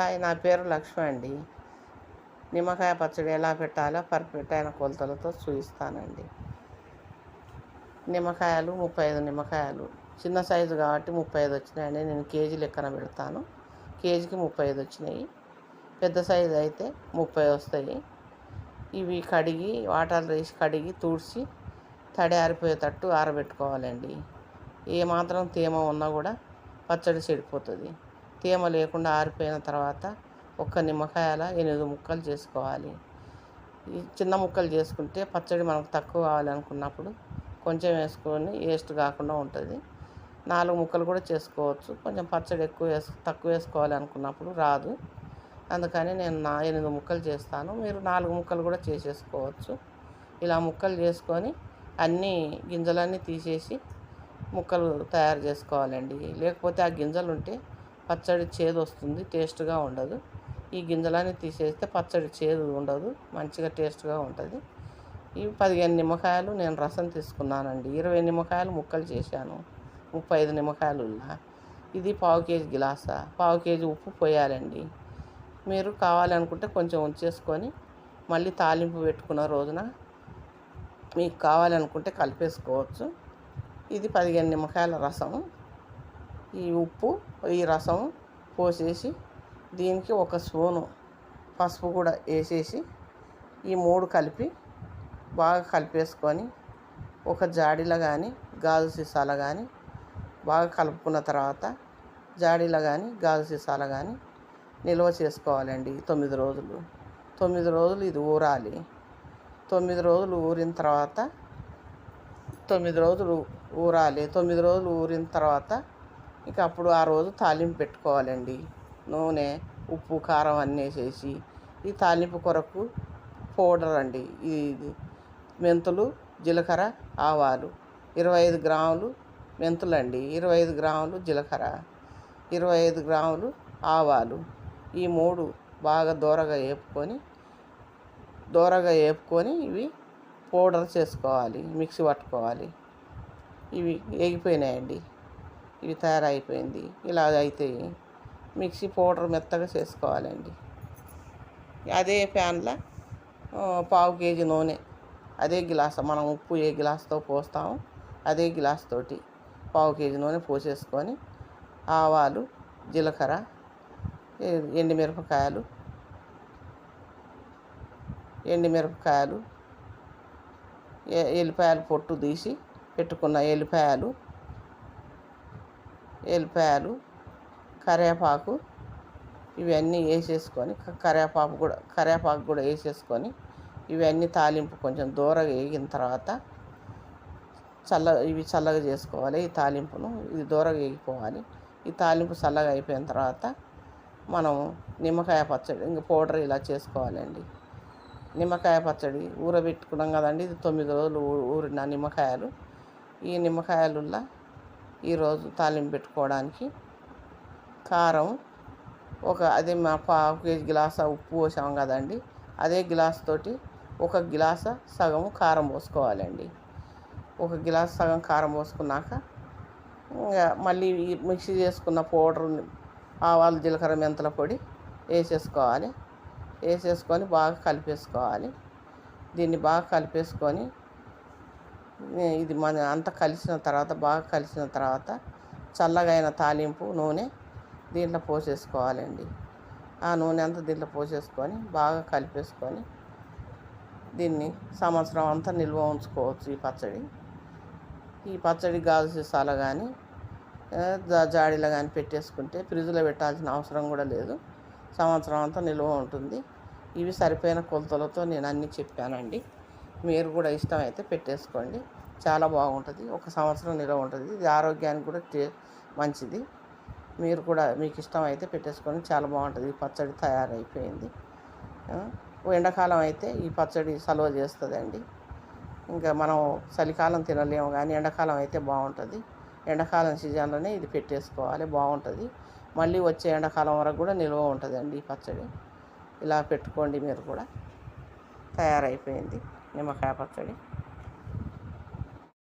Hi నా పేరు లక్ష్మి అండి. నిమ్మకాయ పచ్చడి ఎలా పెట్టాలో పర్ఫెక్ట్ అయిన కొలతలతో చూపిస్తానండి. నిమ్మకాయలు ముప్పై ఐదు నిమ్మకాయలు. చిన్న సైజు కాబట్టి ముప్పై ఐదు వచ్చినాయండి. నేను కేజీ లెక్కన పెడతాను. కేజీకి ముప్పై ఐదు వచ్చినాయి. పెద్ద సైజు అయితే ముప్పై వస్తాయి. ఇవి కడిగి వాటర్ వేసి కడిగి తుడిచి తడి ఆరిపోయేటట్టు ఆరబెట్టుకోవాలండి. ఏ మాత్రం తేమ ఉన్నా కూడా పచ్చడి చెడిపోతుంది. తేమ లేకుండా ఆరిపోయిన తర్వాత ఒక్క నిమ్మకాయల ఎనిమిది ముక్కలు చేసుకోవాలి. ఈ చిన్న ముక్కలు చేసుకుంటే పచ్చడి మనకు తక్కువ కావాలనుకున్నప్పుడు కొంచెం వేసుకొని వేస్ట్ కాకుండా ఉంటుంది. నాలుగు ముక్కలు కూడా చేసుకోవచ్చు. కొంచెం పచ్చడి ఎక్కువ వేసు తక్కువ వేసుకోవాలి అనుకున్నప్పుడు రాదు. అందుకని నేను నా ఎనిమిది ముక్కలు చేస్తాను. మీరు నాలుగు ముక్కలు కూడా చేసేసుకోవచ్చు. ఇలా ముక్కలు చేసుకొని అన్నీ గింజలన్నీ తీసేసి ముక్కలు తయారు చేసుకోవాలండి. లేకపోతే ఆ గింజలు ఉంటే పచ్చడి చేదు వస్తుంది టేస్ట్గా ఉండదు. ఈ గింజలన్నీ తీసేస్తే పచ్చడి చేదు ఉండదు మంచిగా టేస్ట్గా ఉంటుంది. ఈ పదిహేను నిమ్మకాయలు నేను రసం తీసుకున్నానండి. ఇరవై నిమ్మకాయలు ముక్కలు చేశాను. ముప్పై ఐదు నిమ్మకాయలు ఇది పావు కేజీ గిలాసా? పావు కేజీ ఉప్పు పోయాలండి. మీరు కావాలనుకుంటే కొంచెం ఉంచేసుకొని మళ్ళీ తాలింపు పెట్టుకున్న రోజున మీకు కావాలనుకుంటే కలిపేసుకోవచ్చు. ఇది పదిహేను నిమ్మకాయల రసం ఈ ఉప్పు ఈ రసం పోసేసి దీనికి ఒక స్పూను పసుపు కూడా వేసేసి ఈ మూడు కలిపి బాగా కలిపేసుకొని ఒక జాడీలో కానీ గాజు సీసాల కానీ బాగా కలుపుకున్న తర్వాత జాడీలో కానీ గాజు సీసాల కానీ నిల్వ చేసుకోవాలండి తొమ్మిది రోజులు. తొమ్మిది రోజులు ఇది ఊరాలి. తొమ్మిది రోజులు ఊరిన తర్వాత తొమ్మిది రోజులు ఊరాలి. తొమ్మిది రోజులు ఊరిన తర్వాత ఇక అప్పుడు ఆ రోజు తాలింపు పెట్టుకోవాలండి. నూనె ఉప్పు కారం అన్నీ వేసేసి ఈ తాలింపు కొరకు పౌడర్ అండి. ఇది మెంతులు జీలకర్ర ఆవాలు ఇరవై ఐదు గ్రాములు మెంతులు అండి ఇరవై ఐదు గ్రాములు జీలకర్ర ఇరవై ఐదు గ్రాములు ఆవాలు ఈ మూడు బాగా దూరగా వేపుకొని దూరగా వేపుకొని ఇవి పౌడర్ చేసుకోవాలి మిక్సీ పట్టుకోవాలి. ఇవి వేగిపోయినాయండి ఇవి తయారైపోయింది. ఇలా అయితే మిక్సీ పౌడర్ మెత్తగా చేసుకోవాలండి. అదే ప్యాన్లో పావు కేజీ నూనె అదే గ్లాస్ మనం ఉప్పు ఏ గ్లాస్తో పోస్తామో అదే గ్లాస్ తోటి పావు కేజీ నూనె పోసేసుకొని ఆవాలు జీలకర్ర ఎండుమిరపకాయలు ఎండుమిరపకాయలు ఎల్లిపాయలు పొట్టు తీసి పెట్టుకున్న ఎల్లిపాయలు ఎల్లిపాయలు కరివేపాకు ఇవన్నీ వేసేసుకొని కరివేపాకు కూడా కరివేపాకు కూడా వేసేసుకొని ఇవన్నీ తాలింపు కొంచెం దూరగా వేగిన తర్వాత చల్ల ఇవి చల్లగా చేసుకోవాలి ఈ తాలింపును. ఇది దూరగా వేగిపోవాలి. ఈ తాలింపు చల్లగా అయిపోయిన తర్వాత మనం నిమ్మకాయ పచ్చడి ఇంకా పౌడర్ ఇలా చేసుకోవాలండి. నిమ్మకాయ పచ్చడి ఊరబెట్టుకున్నాం కదండి ఇది తొమ్మిది రోజులు ఊరిన నిమ్మకాయలు. ఈ నిమ్మకాయలుల్లా ఈరోజు తాలింపు పెట్టుకోవడానికి కారం ఒక అదే మా పావు కేజీ గ్లాస ఉప్పు పోసాం కదండి. అదే గ్లాస్ తోటి ఒక గ్లాస సగం కారం పోసుకోవాలండి. ఒక గ్లాస్ సగం కారం పోసుకున్నాక ఇంకా మళ్ళీ మిక్సీ చేసుకున్న పౌడర్ ఆవాలు జీలకర్ర మెంతుల పొడి వేసేసుకోవాలి. వేసేసుకొని బాగా కలిపేసుకోవాలి. దీన్ని బాగా కలిపేసుకొని ఇది మన అంత కలిసిన తర్వాత బాగా కలిసిన తర్వాత చల్లగా అయిన తాలింపు నూనె దీంట్లో పోసేసుకోవాలండి. ఆ నూనె అంతా దీంట్లో పోసేసుకొని బాగా కలిపేసుకొని దీన్ని సంవత్సరం అంతా నిల్వ ఉంచుకోవచ్చు ఈ పచ్చడి. ఈ పచ్చడి గాజు సీసాలు కానీ జాడీలో కానీ పెట్టేసుకుంటే ఫ్రిడ్జ్లో పెట్టాల్సిన అవసరం కూడా లేదు. సంవత్సరం అంతా నిల్వ ఉంటుంది. ఇవి సరిపోయిన కొలతలతో నేను అన్నీ చెప్పానండి. మీరు కూడా ఇష్టమైతే పెట్టేసుకోండి. చాలా బాగుంటుంది. ఒక సంవత్సరం నిల్వ ఉంటుంది. ఇది ఆరోగ్యానికి కూడా టే మంచిది. మీరు కూడా మీకు ఇష్టం అయితే పెట్టేసుకొని చాలా బాగుంటుంది. ఈ పచ్చడి తయారైపోయింది. ఎండాకాలం అయితే ఈ పచ్చడి సలవ చేస్తుందండి. ఇంకా మనం చలికాలం తినలేము కానీ ఎండాకాలం అయితే బాగుంటుంది. ఎండాకాలం సీజన్లోనే ఇది పెట్టేసుకోవాలి. బాగుంటుంది. మళ్ళీ వచ్చే ఎండాకాలం వరకు కూడా నిల్వ ఉంటుందండి ఈ పచ్చడి. ఇలా పెట్టుకోండి మీరు కూడా. తయారైపోయింది. నిమ్మకాయ పచ్చడి